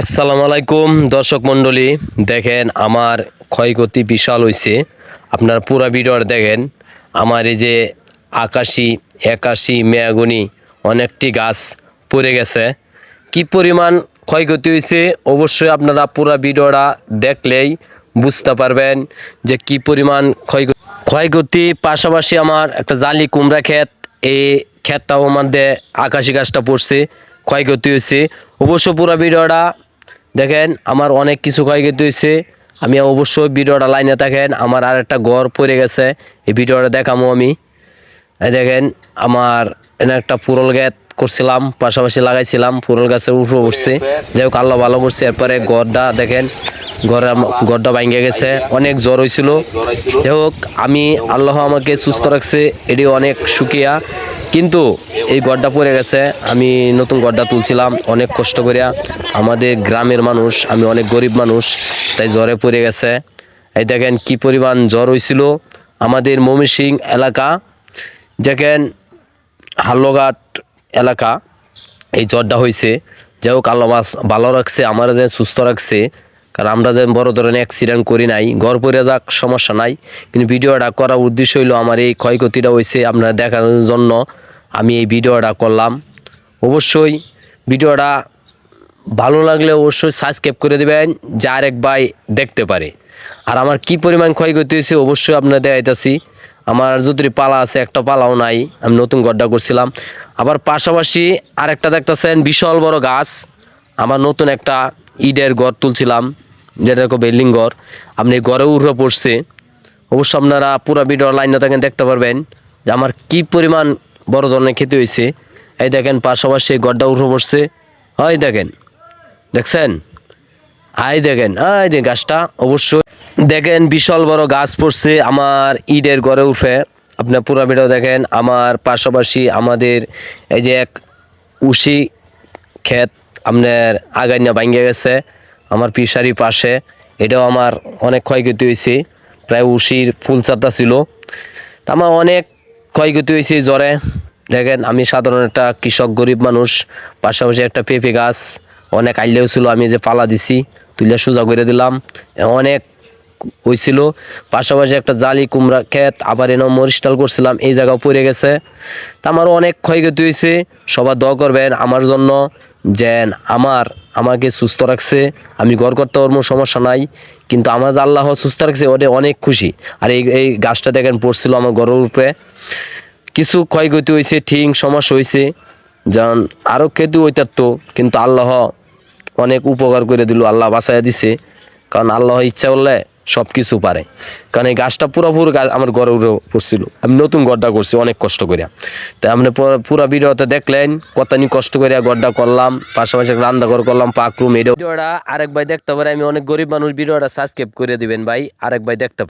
আসসালামু আলাইকুম, দর্শক মণ্ডলী, দেখেন আমার ক্ষয়ক্ষতি বিশাল হয়েছে আপনার পুরা ভিডিওর দেখেন, আমার এই যে আকাশি, একাশি মেয়াগুনি অনেকটি গাছ পড়ে গেছে। কি পরিমাণ ক্ষয়ক্ষতি হয়েছে অবশ্যই আপনারা পুরা ভিডিওটা দেখলেই বুঝতে পারবেন যে কি পরিমাণ ক্ষয়ক্ষতি। ক্ষয়ক্ষতি পাশাপাশি আমার একটা জালি কুমড়া ক্ষেত, এই ক্ষেতটাও মধ্যে আকাশি গাছটা পড়ছে। ক্ষয়ক্ষতি হয়েছে। অবশ্য পুরো ভিডিওটা দেখেন, আমার অনেক কিছু ক্ষয়ক্ষতি হয়েছে। আমি অবশ্য ভিডিওটা লাইনে থাকেন, আমার আর একটা ঘর পড়ে গেছে, এই ভিডিওটা দেখামো আমি। দেখেন, আমার এনে একটা পুরল গ্যাত করছিলাম, পাশাপাশি লাগাইছিলাম পুরল গাছের উপরে উঠছে যাই হোক, আল্লাহ ভালো করছে, এরপরে ঘরটা দেখেন ঘরে গড়টা ভাঙ্গে গেছে। অনেক জ্বর হয়েছিল যাই হোক, আমি আল্লাহ আমাকে সুস্থ রাখছে, এটি অনেক সুখিয়া কিন্তু এই গড্ডা পড়ে গেছে। আমি নতুন গড্ডা তুলছিলাম, অনেক কষ্ট করিয়া। আমাদের গ্রামের মানুষ, আমি অনেক গরিব মানুষ, তাই জ্বরে পড়ে গেছে। এই দেখেন কি পরিমাণ জ্বর হয়েছিল আমাদের ময়মনসিং এলাকা, দেখেন হাল্লঘাট এলাকা, এই জ্বরটা হয়েছে যাই হোক, আল্লাহ ভালো রাখছে, আমার সুস্থ রাখছে কারণ আমরা যে বড় ধরনের অ্যাক্সিডেন্ট করি নাই, ঘর পরে যাক, সমস্যা নাই। কিন্তু ভিডিওটা করার উদ্দেশ্য হইল আমার এই ক্ষয়ক্ষতিটা হয়েছে আপনারা দেখানোর জন্য। আমি এই ভিডিওটা করলাম। অবশ্যই ভিডিওটা ভালো লাগলে অবশ্যই সাবস্ক্রাইব করে দেবেন, যা আরেক ভাই দেখতে পারে। আর আমার কি পরিমাণ ক্ষয়ক্ষতি হয়েছে অবশ্যই আপনার দেখাইতেছি। আমার যদি পালা আছে, একটা পালাও নাই, আমি নতুন গড্ডা করছিলাম। আবার পাশাপাশি আরেকটা দেখতেছেন, বিশাল বড় গাছ। আমার নতুন একটা ইটের ঘর তুলছিলাম, যেটা বিল্ডিং ঘর আপনি ঘরে উঠে পড়ছে। অবশ্য আপনারা পুরো ভিডিও লাইনে থাকেন দেখতে পারবেন যে আমার কি পরিমাণ বড় ধরনের ক্ষতি হয়েছে। এই দেখেন, পাশাপাশি গড্ডা উঠে পড়ছে। হয় দেখেন, দেখছেন? আই দেখেন আই যে গাছটা, অবশ্যই দেখেন, বিশাল বড় গাছ পড়ছে আমার ঈদের ঘরে উঠে আপনার পুরো ভিডিও দেখেন, আমার পাশাপাশি আমাদের এই যে এক উশি ক্ষেত আপনার আগাইনা ভাঙ্গে গেছে, আমার পিসারি পাশে। এটাও আমার অনেক ক্ষয়ক্ষতি হয়েছে, প্রায় উশির ফুল চাতা ছিল। আমার অনেক ক্ষয়ক্ষতি হয়েছে জ্বরে। দেখেন, আমি সাধারণ একটা কৃষক, গরিব মানুষ, পাশাপাশি একটা পেঁপে গাছ, অনেক আইলেও ছিল, আমি যে পালা দিছি, তুলে সোজা করে দিলাম। অনেক হয়েছিল পাশাপাশি একটা জালি, কুমড়া, ক্ষেত, আবার এনে মরিস্টাল করছিলাম, এই জায়গাও পড়ে গেছে। তা আমারও অনেক ক্ষয়ক্ষতি হয়েছে সবার দোয়া করবেন, আমার জন্য যেন আমার, আমাকে সুস্থ রাখছে, আমি ঘর করতে পারব, সমস্যা নাই, কিন্তু আমার আল্লাহ সুস্থ রাখছে, ওটা অনেক খুশি। আর এই এই গাছটা দেখেন, পড়ছিল আমার ঘরের উপরে। কিছু ক্ষয়ক্ষতি হয়েছে ঠিক সমস্যা হয়েছে যেমন আরও ক্ষতি তো, কিন্তু আল্লাহ অনেক উপকার করে দিল, আল্লাহ বাঁচাইয়া দিছে। কারণ আল্লাহ ইচ্ছা করলে সব কিছু পারে। কারণ এই গাছটা পুরোপুরি গাছ আমার ঘরে উড়ে পড়ছিল। আমি নতুন গড্ডা করছি, অনেক কষ্ট করিয়া। তাই আপনি পুরো- ভিডিওতে দেখলেন কত নি কষ্ট করিয়া গড্ডা করলাম, পাশাপাশি রান্নাঘর রান্না ঘর করলাম, পাকরুম রুম ভিডিওটা আরেক ভাই দেখতে পারে, আমি অনেক গরিব মানুষ, ভিডিওটা সাবস্ক্রাইব করে দিবেন ভাই, আরেক ভাই দেখতে